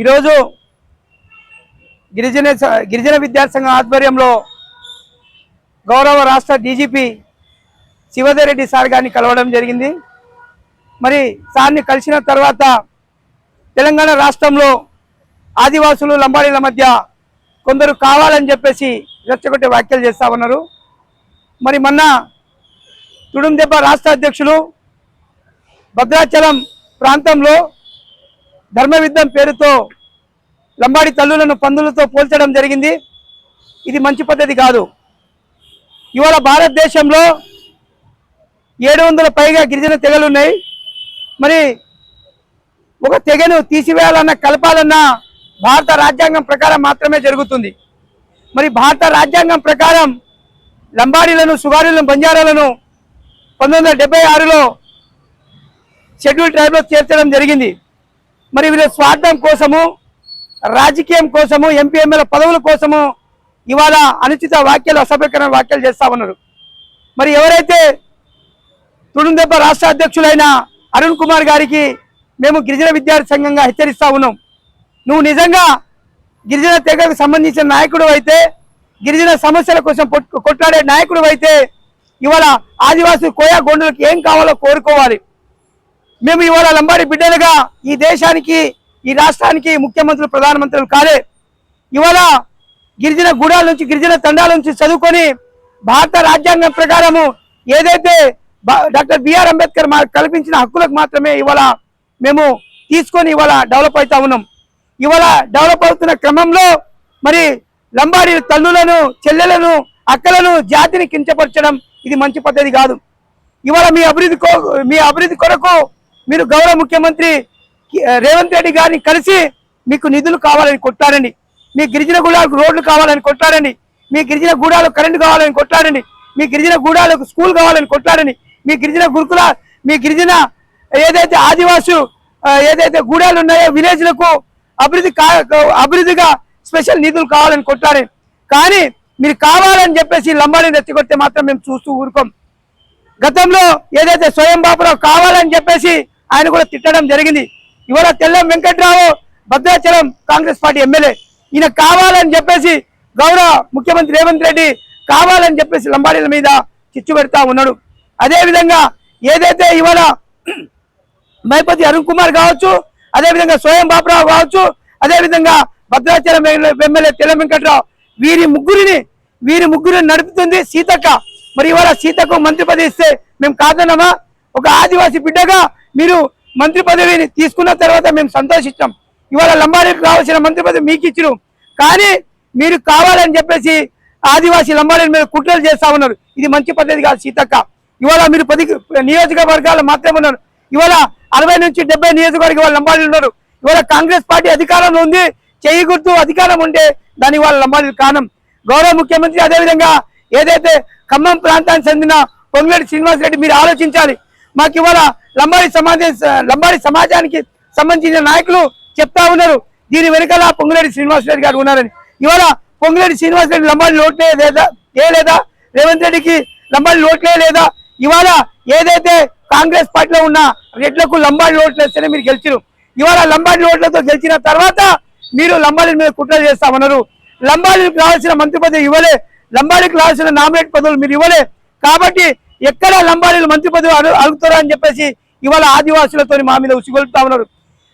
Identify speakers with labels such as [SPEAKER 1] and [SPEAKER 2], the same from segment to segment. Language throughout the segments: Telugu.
[SPEAKER 1] ఈరోజు గిరిజన గిరిజన విద్యాసంఘం ఆధ్వర్యంలో గౌరవ రాష్ట్ర డీజీపీ శివధర్ రెడ్డి సార్ గారిని కలవడం జరిగింది. మరి సార్ని కలిసిన తర్వాత తెలంగాణ రాష్ట్రంలో ఆదివాసులు లంబాడీల మధ్య కొందరు కావాలని చెప్పేసి రెచ్చగొట్టే వ్యాఖ్యలు చేస్తా ఉన్నారు. మరి మొన్న తుడుందెబ్బ రాష్ట్ర అధ్యక్షులు భద్రాచలం ప్రాంతంలో ధర్మవిద్ధం పేరుతో లంబాడి తల్లులను పందులతో పోల్చడం జరిగింది. ఇది మంచి పద్ధతి కాదు. ఇవాళ భారతదేశంలో ఏడు వందల పైగా గిరిజన తెగలు ఉన్నాయి. మరి ఒక తెగను తీసివేయాలన్నా కలపాలన్నా భారత రాజ్యాంగం ప్రకారం మాత్రమే జరుగుతుంది. మరి భారత రాజ్యాంగం ప్రకారం లంబాడీలను సుగారులను బంజారాలను పంతొమ్మిది వందల డెబ్బై ఆరులో షెడ్యూల్ ట్రైబ్లో చేర్చడం జరిగింది. మరి వీళ్ళ స్వార్థం కోసము రాజకీయం కోసము ఎంపీ ఎమ్మెల్యే పదవుల కోసము ఇవాళ అనుచిత వ్యాఖ్యలు అసభ్యకరణ వ్యాఖ్యలు చేస్తా ఉన్నారు. మరి ఎవరైతే తుడుందెబ్బ రాష్ట్ర అధ్యక్షులైన అరుణ్ కుమార్ గారికి మేము గిరిజన విద్యార్థి సంఘంగా హెచ్చరిస్తా ఉన్నాం. నువ్వు నిజంగా గిరిజన తెగకు సంబంధించిన నాయకుడు అయితే గిరిజన సమస్యల కోసం కొట్లాడే నాయకుడు అయితే ఇవాళ ఆదివాసీ కోయా గొండులకు ఏం కావాలో కోరుకోవాలి. మేము ఇవాళ లంబాడి బిడ్డలుగా ఈ దేశానికి ఈ రాష్ట్రానికి ముఖ్యమంత్రులు ప్రధానమంత్రులు కాలే. ఇవాళ గిరిజన గూడాల నుంచి గిరిజన తండాల నుంచి చదువుకొని భారత రాజ్యాంగం ప్రకారము ఏదైతే బా- డాక్టర్ బిఆర్ అంబేద్కర్ కల్పించిన హక్కులకు మాత్రమే ఇవాళ మేము తీసుకొని ఇవాళ డెవలప్ అవుతా ఉన్నాం. ఇవాళ డెవలప్ అవుతున్న క్రమంలో మరి లంబాడి తల్లులను చెల్లెలను అక్కలను జాతిని కించపరచడం ఇది మంచి పద్ధతి కాదు. ఇవాళ మీ అభివృద్ధి మీ అభివృద్ధి కొరకు మీరు గౌరవ ముఖ్యమంత్రి రేవంత్ రెడ్డి గారిని కలిసి మీకు నిధులు కావాలని కొట్టారండి మీ గిరిజన గూడాలకు రోడ్లు కావాలని కొట్టారండి మీ గిరిజన గూడాలకు కరెంటు కావాలని కొట్టారండి మీ గిరిజన గూడాలకు స్కూల్ కావాలని కొట్టారండి మీ గిరిజన గురుకుల మీ గిరిజన ఏదైతే ఆదివాసు ఏదైతే గూడాలు ఉన్నాయో విలేజ్లకు అభివృద్ధి కా- అభివృద్ధిగా స్పెషల్ నిధులు కావాలని కొట్టారని కానీ మీరు కావాలని చెప్పేసి లంబాడిని రెచ్చగొడితే మాత్రం మేము చూస్తూ ఊరుకోం. గతంలో ఏదైతే స్వయం బాపురావు కావాలని చెప్పేసి ఆయన కూడా తిట్టడం జరిగింది. ఇవాళ Tellam Venkatrao Bhadrachalam Congress party MLA. ఈయన కావాలని చెప్పేసి గౌరవ ముఖ్యమంత్రి రేవంత్ రెడ్డి కావాలని చెప్పేసి లంబాడీల మీద చిచ్చు పెడతా ఉన్నాడు. అదేవిధంగా ఏదైతే ఇవాళ మైపతి అరుణ్ కుమార్ కావచ్చు అదేవిధంగా స్వయం బాపురావు కావచ్చు అదేవిధంగా భద్రాచలం ఎమ్మెల్యే తెల్ల వెంకట్రావు వీరి ముగ్గురిని వీరి ముగ్గురిని నడుపుతుంది సీతక్క. మరి ఇవాళ సీతకు మంత్రి పది ఇస్తే మేము కాదన్నామా ఒక ఆదివాసీ బిడ్డగా మీరు మంత్రి పదవిని తీసుకున్న తర్వాత మేము సంతోషిస్తాం. ఇవాళ లంబాడీకి కావాల్సిన మంత్రి పదవి మీకు ఇచ్చిన కానీ మీరు కావాలని చెప్పేసి ఆదివాసీ లంబాడీల మీద కుట్రలు చేస్తా ఉన్నారు. ఇది మంచి పద్ధతి కాదు సీతక్క. ఇవాళ మీరు పది నియోజకవర్గాలు మాత్రమే ఉన్నారు. ఇవాళ అరవై నుంచి డెబ్బై నియోజకవర్గ వాళ్ళ లంబాడీలు ఉన్నారు. ఇవాళ కాంగ్రెస్ పార్టీ అధికారంలో ఉంది. చెయ్యి గుర్తు అధికారం ఉంటే దాని వాళ్ళ లంబాడీలు కారణం గౌరవ ముఖ్యమంత్రి అదేవిధంగా ఏదైతే ఖమ్మం ప్రాంతానికి చెందిన పొంగులేటి శ్రీనివాస్ రెడ్డి మీరు ఆలోచించాలి. మాకు ఇవాళ లంబాడి సమాజ లంబాడి సమాజానికి సంబంధించిన నాయకులు చెప్తా ఉన్నారు. దీని వెనకాల పొంగులేడి శ్రీనివాస్ రెడ్డి గారు ఉన్నారని. ఇవాళ పొంగులేడి శ్రీనివాస్ రెడ్డి లంబాడి లోట్లే లేదా ఏ లేదా? రేవంత్ రెడ్డికి లంబాడి లోట్లే లేదా? ఇవాళ ఏదైతే కాంగ్రెస్ పార్టీలో ఉన్న రెడ్లకు లంబాడి ఓట్లు వేస్తేనే మీరు గెలిచిరు ఇవాళ లంబాడి ఓట్లతో గెలిచిన తర్వాత మీరు లంబాడి మీద కుట్రలు చేస్తామన్నారు. లంబాడికి రావాల్సిన మంత్రి పదవి ఇవ్వలే. లంబాడికి రావాల్సిన నామినేట్ పదవులు మీరు ఇవ్వలే. కాబట్టి ఎక్కడ లంబాడీలు మంత్రి పదవి అడు- అని చెప్పేసి ఇవాళ ఆదివాసులతో మా మీద ఉసిగొలుపుతా ఉన్నారు.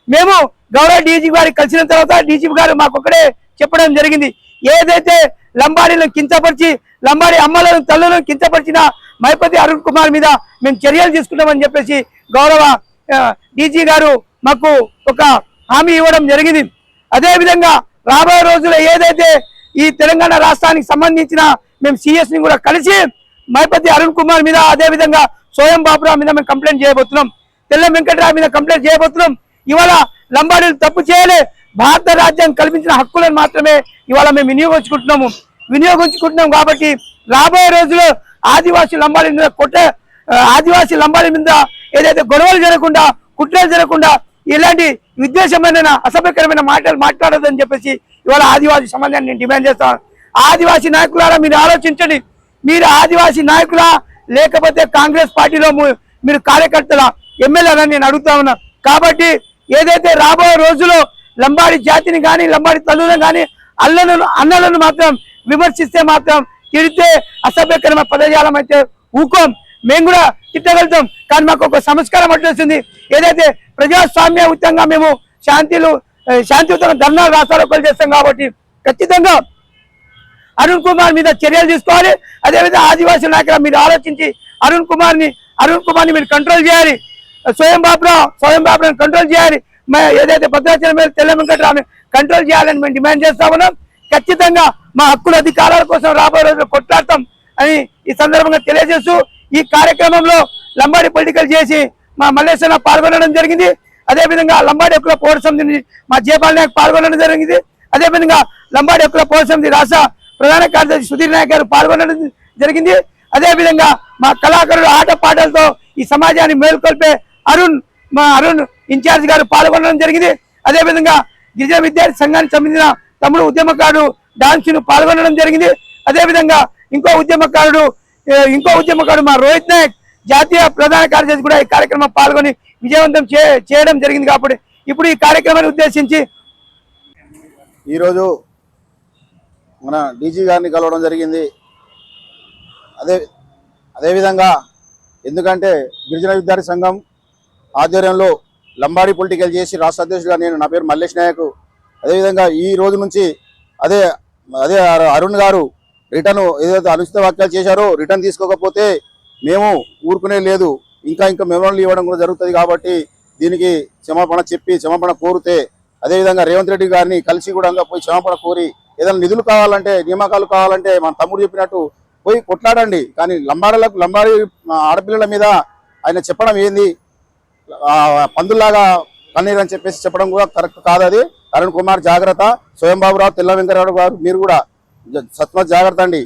[SPEAKER 1] మేము గౌరవ డీజీ గారికి కలిసిన తర్వాత డీజీపీ గారు మాకొక్కడే చెప్పడం జరిగింది. ఏదైతే లంబాడీలను కించపరిచి లంబాడి అమ్మలను తల్లులను కించపరిచిన మైపతి అరుణ్ కుమార్ మీద మేము చర్యలు తీసుకుంటామని చెప్పేసి గౌరవ డీజీ గారు మాకు ఒక హామీ ఇవ్వడం జరిగింది. అదే విధంగా రాబోయే రోజుల్లో ఏదైతే ఈ తెలంగాణ రాష్ట్రానికి సంబంధించిన మేము సిఎస్ని కూడా కలిసి మైపతి అరుణ్ కుమార్ మీద అదే విధంగా సోయం బాబురావు మీద మేము కంప్లైంట్ చేయబోతున్నాం. తెల్ల వెంకటరావు మీద కంప్లైంట్ చేయబోతున్నాం. ఇవాళ లంబాడీలు తప్పు చేయలే. భారత రాజ్యం కల్పించిన హక్కులను మాత్రమే ఇవాళ మేము వినియోగించుకుంటున్నాము. వినియోగించుకుంటున్నాం కాబట్టి రాబోయే రోజుల్లో ఆదివాసీ లంబాడీ మీద కొట్ట ఆదివాసి ఆదివాసీ లంబాడీ మీద ఏదైతే గొడవలు జరగకుండా కుట్రలు జరగకుండా ఇలాంటి విద్వేషమైన అసభ్యకరమైన మాటలు మాట్లాడదని చెప్పేసి ఇవాళ ఆదివాసీ సమాజాన్ని నేను డిమాండ్ చేస్తాను ఆదివాసీ నాయకులారా మీరు ఆలోచించండి. మీరు ఆదివాసీ నాయకులా లేకపోతే కాంగ్రెస్ పార్టీలో ము- మీరు కార్యకర్తల ఎమ్మెల్యేలని నేను అడుగుతా ఉన్నా. కాబట్టి ఏదైతే రాబోయే రోజులో లంబాడి జాతిని కానీ లంబాడి తల్లులను కానీ అల్లలను అన్నలను మాత్రం విమర్శిస్తే మాత్రం తిడితే అసభ్యకరమైన పదజాలం అయితే ఊకోం. మేము కూడా తిట్టగలుగుతాం. కానీ మాకు ఒక సంస్కారం అడ్డొస్తుంది ఏదైతే ప్రజాస్వామ్యయుతంగా మేము శాంతిలు శాంతియుతంగా ధర్నాలు రాష్ట్రాలు చేస్తాం కాబట్టి ఖచ్చితంగా అరుణ్ కుమార్ మీద చర్యలు తీసుకోవాలి. అదేవిధంగా ఆదివాసీ నాయకుల మీరు ఆలోచించి అరుణ్ కుమార్ని అరుణ్ కుమార్ని మీరు కంట్రోల్ చేయాలి. స్వయం బాబురావు స్వయం బాబురావు కంట్రోల్ చేయాలి. ఏదైతే భద్రాచలం మీద తెల్ల వెంకటరావు కంట్రోల్ చేయాలని మేము డిమాండ్ చేస్తా ఉన్నాం. ఖచ్చితంగా మా హక్కుల అధికారాల కోసం రాబోయే రోజుల్లో కొట్లాడతాం అని ఈ సందర్భంగా తెలియజేస్తూ ఈ కార్యక్రమంలో లంబాడి పొలిటికల్ చేసి మా మల్లేశ్వర పాల్గొనడం జరిగింది. అదేవిధంగా లంబాడి ఎక్కువ పౌర సమితి మా జయపాల్ నాయక్ పాల్గొనడం జరిగింది. అదేవిధంగా లంబాడి ఎక్కువ పౌర సమితి రాష్ట్ర ప్రధాన కార్యదర్శి సుధీర్ నాయక్ గారు పాల్గొనడం జరిగింది. అదేవిధంగా మా కళాకారులు ఆట పాటలతో ఈ సమాజాన్ని మేల్కొల్పే అరుణ్ మా అరుణ్ ఇన్ఛార్జ్ గారు పాల్గొనడం జరిగింది. అదేవిధంగా గిరిజన విద్యార్థి సంఘానికి సంబంధించిన తమ్ముడు ఉద్యమకారుడు డాన్సును పాల్గొనడం జరిగింది. అదేవిధంగా ఇంకో ఉద్యమకారుడు ఇంకో ఉద్యమకారుడు మా రోహిత్ నాయక్ జాతీయ ప్రధాన కార్యదర్శి కూడా ఈ కార్యక్రమం పాల్గొని విజయవంతం చే- చేయడం జరిగింది కాబట్టి ఇప్పుడు ఈ కార్యక్రమాన్ని ఉద్దేశించి
[SPEAKER 2] ఈరోజు మన డీజీ గారిని కలవడం జరిగింది. అదే అదేవిధంగా ఎందుకంటే గిరిజన విద్యార్థి సంఘం ఆధ్వర్యంలో లంబాడి పొలిటికల్ చేసి రాష్ట్ర అధ్యక్షుడిగా నేను నా పేరు మల్లేష్ నాయక్. అదేవిధంగా ఈ రోజు నుంచి అదే అదే అరు- అరుణ్ గారు రిటర్న్ ఏదైతే అనుచిత వ్యాఖ్యలు చేశారో రిటర్న్ తీసుకోకపోతే మేము ఊరుకునే లేదు. ఇంకా ఇంకా మెమోరీలు ఇవ్వడం కూడా జరుగుతుంది కాబట్టి దీనికి క్షమాపణ చెప్పి క్షమాపణ కోరితే అదేవిధంగా రేవంత్ రెడ్డి గారిని కలిసి కూడా పోయి క్షమాపణ కోరి ఏదైనా నిధులు కావాలంటే నియామకాలు కావాలంటే మన తమ్ముడు చెప్పినట్టు పోయి కొట్లాడండి. కానీ లంబాడలకు లంబాడి ఆడపిల్లల మీద ఆయన చెప్పడం ఏంది? పందుల్లాగా కన్నీరు అని చెప్పేసి చెప్పడం కూడా కరెక్ట్ కాదు అది. అరుణ్ కుమార్ జాగ్రత్త. స్వయం బాబురావు తెల్ల వెంకటరావు గారు మీరు కూడా జ- సత్మ జాగ్రత్త అండి.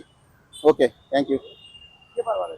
[SPEAKER 2] Okay thank you.